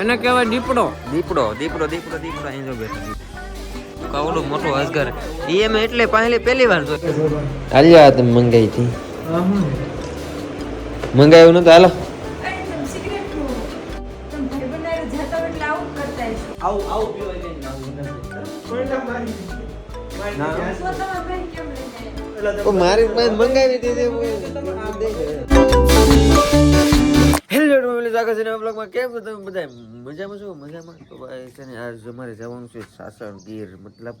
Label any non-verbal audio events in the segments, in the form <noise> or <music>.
એને કહેવાય દીપડો. દીપડો દીપડો દીપડો દીપડો અહીં જો બેઠો. કવડો મોટો અજગર. ઈ એમ એટલે પહેલી પહેલી વાર જોયો. આલ્યા તમે મંગાઈ હતી મંગાવ્યું નતું? હાલો. મારી પાસે મંગાવી દીધી હેલો ફેમિલી સ્વાગત છે નવા બ્લોગમાં કેમ છો તમે બધા મજામાં છો? મજામાં? તો ભાઈ, છે ને, આજ અમારે જવાનું છે સાસણ ગીર. મતલબ,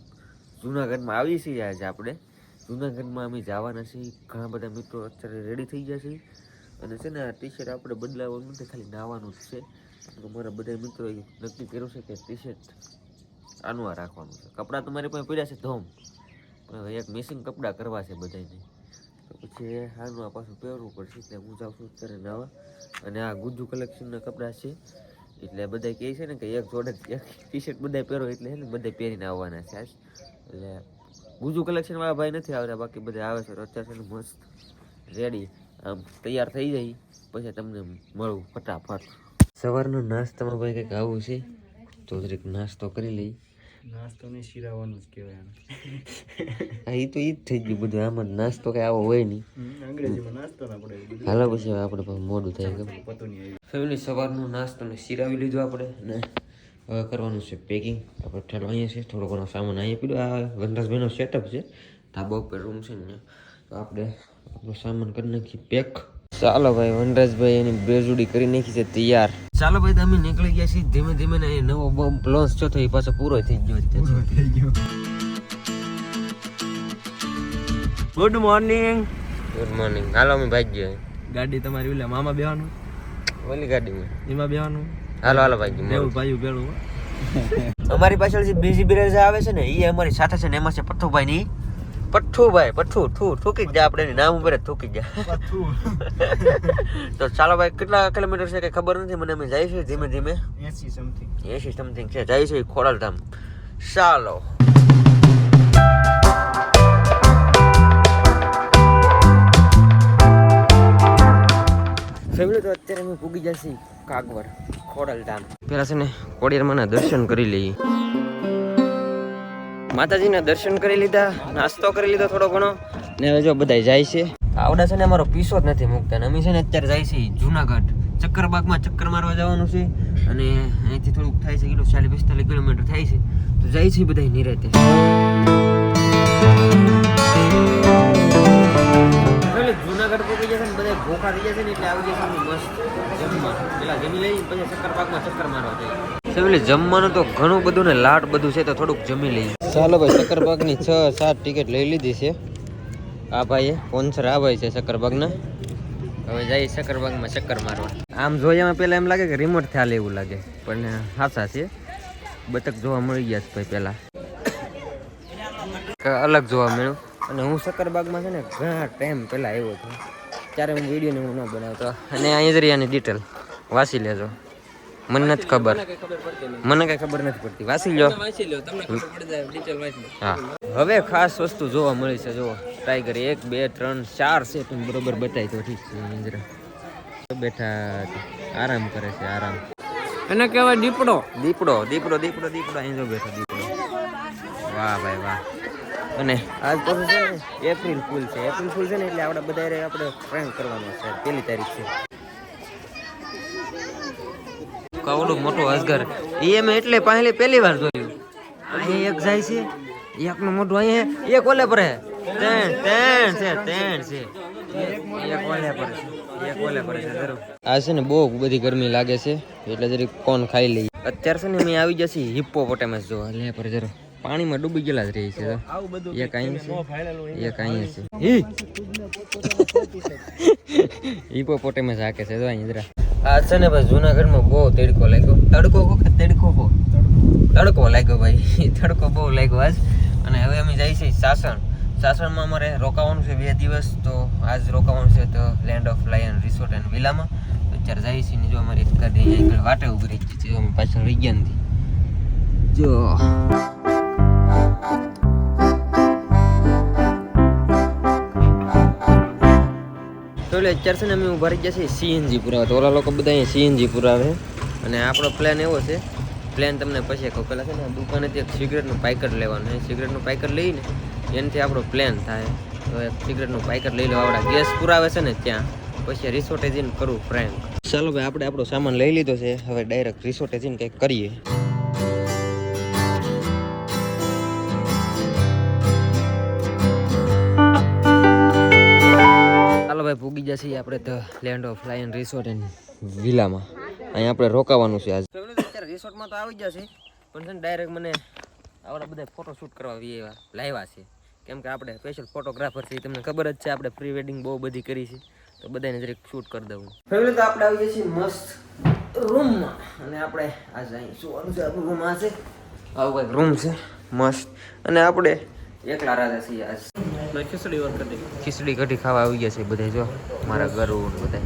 જુનાગઢમાં આવી છીએ આજે આપણે. જૂનાગઢમાં અમે જવાના છીએ. ઘણા બધા મિત્રો અત્યારે રેડી થઈ ગયા છે. અને છે ને, આ ટી શર્ટ આપણે બદલાવવાનું નથી ખાલી નાવાનું જ છે. તો મારા બધા મિત્રોએ નક્કી કર્યું છે કે ટી શર્ટ આનું આ રાખવાનું છે. કપડાં તો મારી પાસે પડ્યા છે ધોમ પણ એક મિસિંગ કપડાં કરવા છે બધાને પછી હાલમાં પાછું પહેરવું પડશે એટલે હું જાઉં છું અત્યારે નાવા. અને આ ગુજ્જુ કલેક્શનના કપડાં છે. એટલે બધા કહે છે ને કે એક જોડે એક ટી શર્ટ બધા પહેરો એટલે છે ને બધા પહેરીને આવવાના છે એટલે ગુજુ કલેક્શનવાળા ભાઈ નથી આવતા, બાકી બધા આવે છે અત્યારે છે ને મસ્ત રેડી આમ તૈયાર થઈ જાય, પછી તમને મળું ફટાફટ. સવારનો નાસ્તામાં ભાઈ કંઈક આવું છે. તો જરીક નાસ્તો કરી લઈ. નાસ્તો ને શીરાવાનું જ કહેવાય <laughs> હા એ તો ઈ જ થઈ ગયું બધું. આમાં નાસ્તો કઈ આવો હોય નહીં. અંગ્રેજીમાં નાસ્તો ના પડે હાલો પછી હવે આપણે મોડું થાય ગમે પતો નહીં ફેમિલી સવારનો નાસ્તો ને શીરાવી લીધો આપણે ને હવે કરવાનું છે પેકિંગ આપણે ઠેલો અહીંયા છે થોડો ઘણો સામાન અહીંયા પીડો. આ વનરાજભાઈનો સેટઅપ છે. ધાબા ઉપર રૂમ છે ને. તો આપણે આપણો સામાન કરી નાખીએ પેક ચાલો ભાઈ વનરાજભાઈ એની બેજુડી કરી નાખી છે તૈયાર. ચાલો ભાઈ તમે નીકળી ગયા છીએ. ધીમે ધીમે ને નવો બોમ્બ થયો તો એ પાછો પૂરો થઈ ગયો થઈ ગયો. ગુડ મોર્નિંગ ગુડ મોર્નિંગ હાલો અમે ભાઈ ગયા. ગાડી તમારી ઓલા મામા બેવાનું ઓલી ગાડીમાં. એમાં બેવાનું હાલો હાલો ભાઈ ગયો. એવું ભાઈ બેડું અમારી પાછળ જે બીજી બિરાજ આવે છે ને એ અમારી સાથે છે ને એમાં છે પથ્થુભાઈ ની પઠ્ઠુ ઠુ ઠૂકી જ જા આપણે એની નામ ઉપર જ ઠૂકી જ <laughs> તો ચાલો ભાઈ કેટલા કિલોમીટર છે કઈ ખબર નથી મને અમે જાય છે ધીમે ધીમે. એસી સમથિંગ એસી સમથિંગ છે જાય છે ખોડાલધામ. ચાલો. ફેમિલી તો અત્યારે અમે પૂગી જશે કાગવડ ખોડલધામ. પેલા છે ને કોડિયારમાં દર્શન કરી લઈએ. માતાજીના દર્શન કરી લીધા, નાસ્તો કરી લીધો થોડો ઘણો, ને હવે જો બધા જાય છે. આવડા છે ને અમારો પીસો જ નથી મૂકતા અમે છે ને અત્યારે જાય છે જુનાગઢ. ચક્કરબાગમાં ચક્કર મારવા જવાનું છે અને અહીંથી થોડુંક થાય છે કિલો ચાલીસ પિસ્તાલીસ કિલોમીટર થાય છે. તો જાય છે બધા નિરાતે. જુનાગઢ પહોંચી જશે ને બધા ભૂખા થઈ જશે ને એટલે આવી જશે મસ્ત જમવા. પેલા જમી લઈ પછી ચક્કરબાગમાં ચક્કર મારવા જાય એટલે જમવાનું તો ઘણું બધું ને લાટ બધું છે તો થોડુંક જમી લઈએ. ચાલો ભાઈ શકરબાગની છ, સાત ટિકિટ લઈ લીધી છે. આ ભાઈએ સ્પોન્સર આ ભાઈ છે શક્કરબાગના હવે જઈએ શક્કરબાગમાં ચક્કર મારવા. આમ જોયામાં પહેલાં એમ લાગે કે રિમોટ થયા એવું લાગે. પણ હાસા છે. બતક જોવા મળી ગયા છે ભાઈ પહેલાં. અલગ જોવા મળ્યું. અને હું શક્કરબાગમાં છે ને ઘણા ટાઈમ પહેલાં આવ્યો હતો. ત્યારે હું વિડીયોને હું ન બનાવતો. અને અહીંયા જરી આની ડિટેલ વાંચી લેજો. મને નથી ખબર. મને કઈ ખબર નથી. પડતી. વાંચી લો હા. હવે ખાસ વસ્તુ જોવા મળી છે જોવો ટાઈગર એક બે ત્રણ ચાર છે પણ બરોબર બતાય તો ઠીક છે બેઠા આરામ કરે છે આરામ. એને કહેવાય દીપડો. દીપડો દીપડો દીપડો દીપડો. અહીં જો બેઠો દીપડો. વાહ ભાઈ વાહ. અને આજ તો છે? એપ્રિલ ફૂલ છે. એપ્રિલ ફૂલ છે ને એટલે આપણે બધા આપણે પ્રેન્ક કરવાનો છે. પહેલી તારીખ છે. કવડું મોટું અજગર એ અમે એટલે પહેલી પહેલી વાર જોયું. અહીં એક જાય છે. એકનું મોઢું અહીંયા એક ઓલે પર હે. ત્રણ ત્રણ છે ત્રણ છે. એક ઓલે પર છે. આ છે ને બહુ બધી ગરમી લાગે છે. એટલે જરી કોણ ખાઈ લઈ અત્યારે છે ને મેં આવી જશે હિપ્પોપોટેમસ જોવા. લે પર જરો પાણીમાં ડૂબી ગયેલા જ રહી છે એક અહીં છે, એક અહીં છે. હિપ્પોપોટેમસ <laughs> હાકે છે, જો અહીં આ છે ને ભાઈ જુનાગઢમાં બહુ તડકો લાગ્યો. તડકો કે તડકો બહુ? તડકો લાગ્યો ભાઈ. <laughs> તડકો બહુ લાગ્યો આજ. અને હવે અમે જઈએ છીએ સાસણ. સાસણમાં અમારે રોકાવાનું છે બે દિવસ, તો આજ રોકાવાનું છે તો land of lion resort and વિલામાં અત્યારે જઈએ છીએ જો અમારી ગાડી વાટે ઊભી રહી છે અમે પાછળ રહી ગયા નથી. જો. એટલે અત્યારે છે ને અમે ઊભા રહી ગયા છીએ સીએનજી પુરાવા તો ઓલા લોકો બધા અહીંયા સીએનજી પુરાવે. અને આપણો પ્લાન એવો છે પ્લાન તમને પછી કહું પહેલાં છે ને દુકાનેથી એક સિગરેટનું પાઇકર લેવાનું. એ સિગરેટનું પાઇકર લઈને એનાથી આપણો પ્લાન થાય. તો એક સિગરેટનું પાઇકર લઈ લો આવડા ગેસ પુરાવે છે ને ત્યાં. પછી રિસોર્ટે જઈને કરવું ફ્રેન્ક ચાલો ભાઈ, આપણે આપણો સામાન લઈ લીધો છે. હવે ડાયરેક્ટ રિસોર્ટે જઈને કંઈક કરીએ. ભાઈ પૂગી જશે આપણે the land of lion resort and વિલામાં અહીંયા આપણે રોકાવાનું છે આજે. અત્યારે રિસોર્ટમાં તો આવી જશે પણ છે ને ડાયરેક્ટ મને આવડા બધા ફોટો શૂટ કરવા એવા લાવ્યા છે. કેમ કે આપણે સ્પેશિયલ ફોટોગ્રાફર છીએ તમને ખબર જ છે આપણે પ્રી વેડિંગ બહુ બધી કરી છે તો બધાને જરીક શૂટ કરી દઉં. ફેમિલી તો આપણે આવી જઈએ છીએ મસ્ત રૂમમાં અને આપણે આજે અહીં સુવાનું છે આપણું રૂમ આ છે. આવું કંઈક રૂમ છે મસ્ત. અને આપણે એકલા રાજા છીએ આજ. ખીચડી વાર ખીચડી કઢી ખાવા આવી ગયા છે બધા જો. મારા ઘર બધા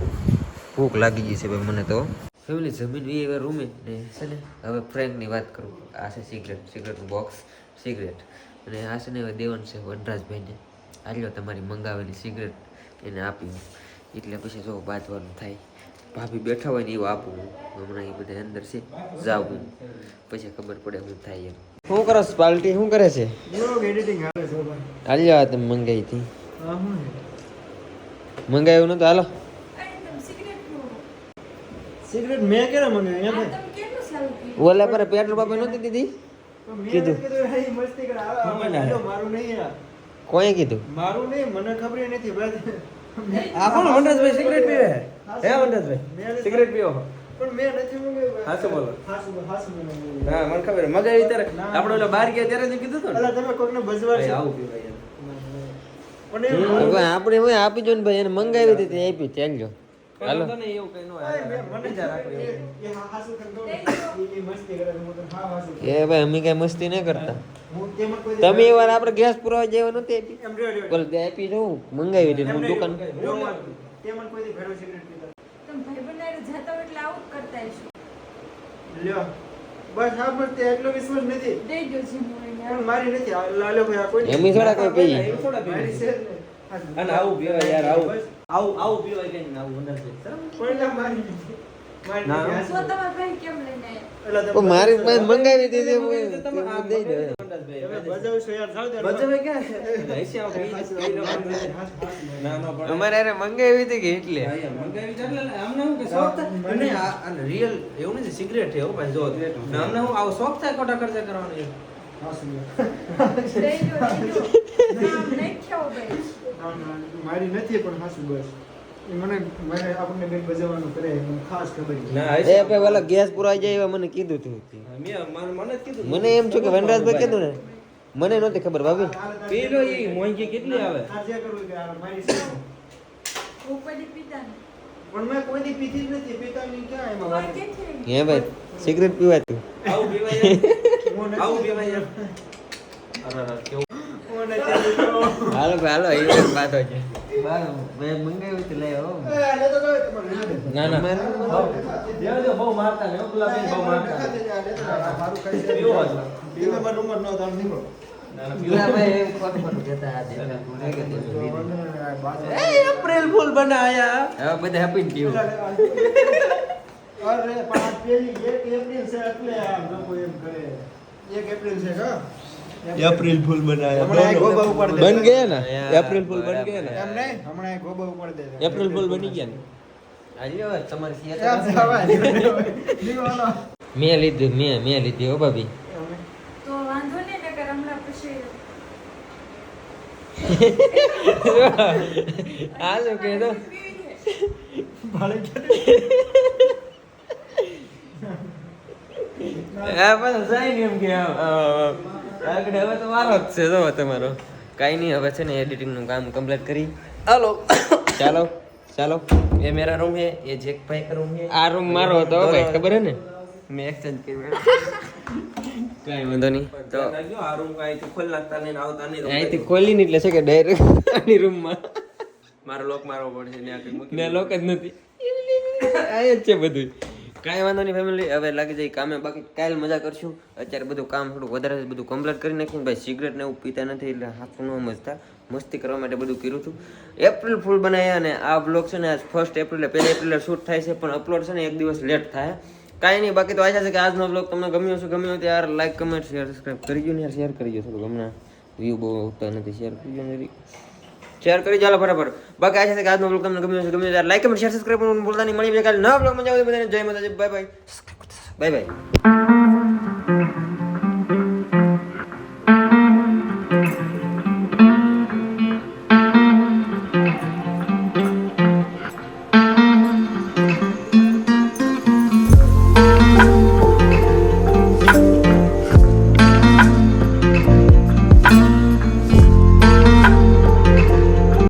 ભૂખ લાગી ગઈ છે ભાઈ મને તો. ફેમિલી જમીન એ હવે રૂમે ને છે ને હવે ફ્રેન્કની વાત કરું. આ છે સિગરેટ સિગરેટનું બોક્સ સિગરેટ અને આ છે ને હવે દેવન છે વનરાજભાઈને આલ્યો તમારી મંગાવેલી સિગરેટ એને આપી એટલે પછી જો બાંધવાનું થાય. ભાભી બેઠા હોય ને એવું આપું હું. હમણાં એ બધા અંદર છે જાવ પછી ખબર પડે હું થાય એમ. શું કરો પાલટી? શું કરે છે? એડિટિંગ આવે છે ભાઈ. હાલ્યો તમે મંગાવી હતી મંગાવ્યું નતું? હાલો. સિગરેટ મેં કેને મંગાવી અહીંયા ઓલા પર પેટ્રોલ પંપે નહોતી દીધી? કીધું. કીધું મસ્તી કરે આવે, આવે, કોને? લ્યો, મારું નહીં યાર. કોઈએ કીધું? મારું નહીં મને ખબર નથી ભાઈ. આ કોણ? વનરાજભાઈ સિગરેટ પીવે? હે વનરાજભાઈ? સિગરેટ પીવો. પણ મેં નથી મંગાવ્યું. હાચું બોલો. હાચું બોલો, હાચું મને મંગાવ્યું. હા મને ખબર મગાવી ત્યારે ના. આપણે ઓલા બહાર ગયા ત્યારે કીધું હતું અલા, તમે કોકને બજવાર ભાઈ, આવું પીવાય યાર. પણ એ હમ. મારું- ભાઈ આપણે હું આપી જો ને ભાઈ એને મંગાવી દીધી આપી ચાલજો હાલો વાંધો નહીં, એવું કઈ ન હોય. એ મને ને, ભાઈ અમે કઈ મસ્તી નહીં કરતા તેમાં એ વાર આપણે ગેસ પુરાવા જેવા નથી આપી. બોલ આપી જવું મંગાવી દીધું દુકાન રહ્યો, રહ્યો. તેમાં કોઈ દી ઘરે સિગરેટ પીતા. તમે ભાઈબંધારે જતા હોય એટલે આવું કરતા હશો. લ્યો. બસ હા પણ તે એટલો વિશ્વાસ નથી દઈ ગયો છે પણ મારી નથી આ લાલો ભાઈ આ કોઈ એમની થોડા કોઈ પી એવું થોડા. અને આવું પીવાય યાર આવું બસ. આવું આવું પીવાય કે આવું અંદર છે પણ મારી નથી. મારી પાસે મંગાવી દીધી અમારે અરે મંગાવી હતી કે એટલે? એવું નથી, cigarette છે, હો જો. અમને શું આવો શોખ થાય ખોટા ખર્ચા કરવાનો <laughs> મારી નથી પણ હાચું બસ. મને એ તું. એમ છું કે વનરાજભાઈ કીધું ને. મને નહોતી ખબર ભાભી. હાલ તાર પી લો ઈ, મોંઘી કેટલી આવે? પીતા. પણ મેં કોઈ દી પીધી જ નથી પીતાની ક્યાં એમાં વાત હે ભાઈ સિગરેટ પીવાતું આવું પીવાય નથી આવું પીવાય અરે, અરે, કેવું? હું નથી. પીતો. હાલો ભાઈ હાલો એ વાત હોય છે. હો, એપ્રિલ ફૂલ બનાયા બધા આપી જ અરે પણ આ પેલી એક એપ્રિલ છે એટલે આ લોકો એમ કરે એક એપ્રિલ છે કા એપ્રિલ ફૂલ બનાયા બન. ગયા ને? એપ્રિલ ફૂલ બન ગયા ને? એમ નહીં? હમણાં એક ગોબા ઉપાડ દે. એપ્રિલ ફૂલ બની ગયા ને. મેં લીધું મેં મેં લીધી હો ભાભી. આ વાંધો નહીં નકર હમણાં પછી <laughs> હાલો કે તો પણ જાય ને એમ કે. આગળ હવે તો વારો જ છે તમારો. કાંઈ નહીં હવે છે ને એડિટિંગનું કામ કમ્પ્લીટ કરી. હાલો. ચાલો ચાલો. એ મેરા રૂમ હે એ જેક ભાઈ કા રૂમ હે. આ રૂમ મારો હતો ભાઈ ખબર હે ને? મેં એક્સચેન્જ કર્યો કાઈ વાંધો નહીં. તો આ રૂમ કાઈ ખોલ નાખતા નહીં આવતા નહીં અહીંથી ખોલી નહીં એટલે છે કે ડાયરેક્ટ આની રૂમમાં મારો લોક મારવો પડશે ને આ કઈ મૂકી લોક જ નથી. આ જ છે બધું કાંઈ વાંધો નહીં ફેમિલી હવે લાગી જાય કામે બાકી. કાલ મજા કરશું. અત્યારે બધું કામ થોડું વધારે બધું કમ્પ્લીટ કરી નાખ્યું ભાઈ સિગરેટ ને એવું પીતા નથી, એટલે હાથું ન મજતા. મસ્તી કરવા માટે બધું કર્યું હતું. એપ્રિલ ફૂલ બનાવ્યા અને આ બ્લોગ છે ને આજ ફર્સ્ટ એપ્રિલે પહેલી એપ્રિલે શૂટ થાય છે, પણ અપલોડ છે ને એક દિવસ લેટ થાય. કાંઈ નહીં, બાકી તો આશા છે કે આજનો બ્લોગ તમને ગમ્યો હશે, ગમ્યો તો યાર લાઈક કમેન્ટ શેર સબસ્ક્રાઈબ કરી ગયો ને શેર કરી ગયો થોડું હમણાં. વ્યૂ બહુ આવતા નથી શેર કરી ને શેર કરી ચાલો બરાબર બાકી આશા છે કે આજનો બ્લોગ તમને ગમ્યો છે ગમ્યો યાર લાઈક કમેન્ટ શેર સબસ્ક્રાઈબ કરવાનું ભૂલતા નહીં. મળી કાલે નવા બ્લોગ મજા આવે બધાને જય માતાજી. Bye bye bye bye